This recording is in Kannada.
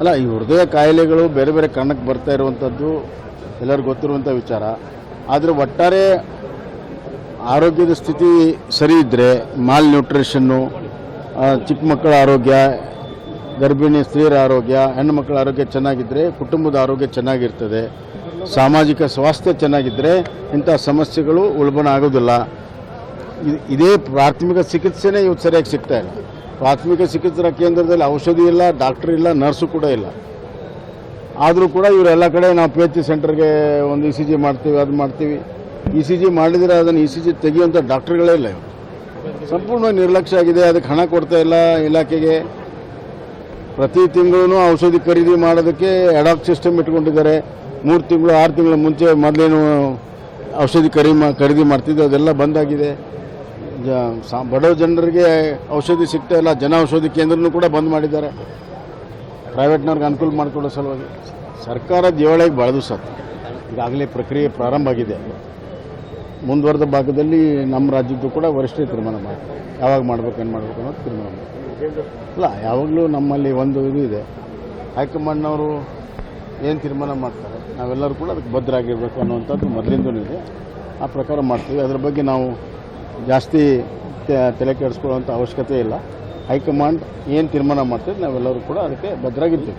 ಅಲ್ಲ, ಈ ಹೃದಯ ಕಾಯಿಲೆಗಳು ಬೇರೆ ಬೇರೆ ಕಾರಣಕ್ಕೆ ಬರ್ತಾ ಇರುವಂಥದ್ದು ಎಲ್ಲರಿಗೂ ಗೊತ್ತಿರುವಂಥ ವಿಚಾರ. ಆದರೆ ಒಟ್ಟಾರೆ ಆರೋಗ್ಯದ ಸ್ಥಿತಿ ಸರಿ ಇದ್ದರೆ ಮಾಲ್ ನ್ಯೂಟ್ರಿಷನ್ನು ಚಿಕ್ಕ ಮಕ್ಕಳ ಆರೋಗ್ಯ, ಗರ್ಭಿಣಿ ಸ್ತ್ರೀಯರ ಆರೋಗ್ಯ, ಹೆಣ್ಣು ಮಕ್ಕಳ ಆರೋಗ್ಯ ಚೆನ್ನಾಗಿದ್ದರೆ ಕುಟುಂಬದ ಆರೋಗ್ಯ ಚೆನ್ನಾಗಿರ್ತದೆ. ಸಾಮಾಜಿಕ ಸ್ವಾಸ್ಥ್ಯ ಚೆನ್ನಾಗಿದ್ದರೆ ಇಂಥ ಸಮಸ್ಯೆಗಳು ಉಲ್ಬಣ ಆಗೋದಿಲ್ಲ. ಇದೇ ಪ್ರಾಥಮಿಕ ಚಿಕಿತ್ಸೆನೇ ಇವತ್ತು ಸರಿಯಾಗಿ ಸಿಗ್ತಾ ಇಲ್ಲ. ಪ್ರಾಥಮಿಕ ಚಿಕಿತ್ಸಾ ಕೇಂದ್ರದಲ್ಲಿ ಔಷಧಿ ಇಲ್ಲ, ಡಾಕ್ಟರ್ ಇಲ್ಲ, ನರ್ಸು ಕೂಡ ಇಲ್ಲ. ಆದರೂ ಕೂಡ ಇವರೆಲ್ಲ ಕಡೆ ನಾವು ಪಿ ಎಚ್ ಸಿ ಸೆಂಟರ್ಗೆ ಒಂದು ಇ ಸಿ ಜಿ ಮಾಡ್ತೀವಿ, ಅದು ಮಾಡ್ತೀವಿ. ಇ ಸಿ ಜಿ ಮಾಡಿದರೆ ಅದನ್ನು ಇ ಸಿ ಜಿ ತೆಗೆಯುವಂಥ ಡಾಕ್ಟ್ರುಗಳೇ ಇಲ್ಲ ಇವರು. ಸಂಪೂರ್ಣ ನಿರ್ಲಕ್ಷ್ಯ ಆಗಿದೆ, ಅದಕ್ಕೆ ಹಣ ಕೊಡ್ತಾ ಇಲ್ಲ ಇಲಾಖೆಗೆ. ಪ್ರತಿ ತಿಂಗಳೂ ಔಷಧಿ ಖರೀದಿ ಮಾಡೋದಕ್ಕೆ ಅಡಾಕ್ ಸಿಸ್ಟಮ್ ಇಟ್ಕೊಂಡಿದ್ದಾರೆ. ಮೂರು ತಿಂಗಳು, ಆರು ತಿಂಗಳ ಮುಂಚೆ ಮೊದಲೇನು ಔಷಧಿ ಖರೀದಿ ಖರೀದಿ ಮಾಡ್ತಿದ್ದೆ, ಅದೆಲ್ಲ ಬಂದಾಗಿದೆ ಬಡವ ಜನರಿಗೆ ಔಷಧಿ ಸಿಗ್ತಾ ಇಲ್ಲ, ಜನ ಔಷಧಿ ಕೇಂದ್ರನೂ ಕೂಡ ಬಂದ್ ಮಾಡಿದ್ದಾರೆ. ಪ್ರೈವೇಟ್ನವ್ರಿಗೆ ಅನುಕೂಲ ಮಾಡಿಕೊಡೋ ಸಲುವಾಗಿ. ಸರ್ಕಾರ ದಿವಾಳಿಗೆ ಬಳದು ಸತ್ತು ಈಗಾಗಲೇ ಪ್ರಕ್ರಿಯೆ ಪ್ರಾರಂಭ ಆಗಿದೆ. ಮುಂದುವರೆದ ಭಾಗದಲ್ಲಿ ನಮ್ಮ ರಾಜ್ಯದ್ದು ಕೂಡ ವರಿಷ್ಠ ತೀರ್ಮಾನ ಮಾಡ್ತಾರೆ ಯಾವಾಗ ಮಾಡ್ಬೇಕು, ಏನು ಮಾಡ್ಬೇಕು ಅನ್ನೋದು ತೀರ್ಮಾನ ಮಾಡ್ತಾರೆ ಅಲ್ಲ ಯಾವಾಗಲೂ ನಮ್ಮಲ್ಲಿ ಒಂದು ಇದು ಇದೆ. ಹೈಕಮಾಂಡ್ನವರು ಏನು ತೀರ್ಮಾನ ಮಾಡ್ತಾರೆ? ನಾವೆಲ್ಲರೂ ಕೂಡ ಅದಕ್ಕೆ ಬದ್ಧರಾಗಿರ್ಬೇಕು ಅನ್ನುವಂಥದ್ದು ಮೊದಲಿಂದಲೂ ಇದೆ. ಆ ಪ್ರಕಾರ ಮಾಡ್ತೀವಿ. ಅದ್ರ ಬಗ್ಗೆ ನಾವು ಜಾಸ್ತಿ ತಲೆ ಕೆಡಿಸ್ಕೊಳ್ಳುವಂಥ ಅವಶ್ಯಕತೆ ಇಲ್ಲ. ಹೈಕಮಾಂಡ್ ಏನು ತೀರ್ಮಾನ ಮಾಡ್ತೀವಿ ನಾವೆಲ್ಲರೂ ಕೂಡ ಅದಕ್ಕೆ ಬದ್ಧರಾಗಿರ್ತೀವಿ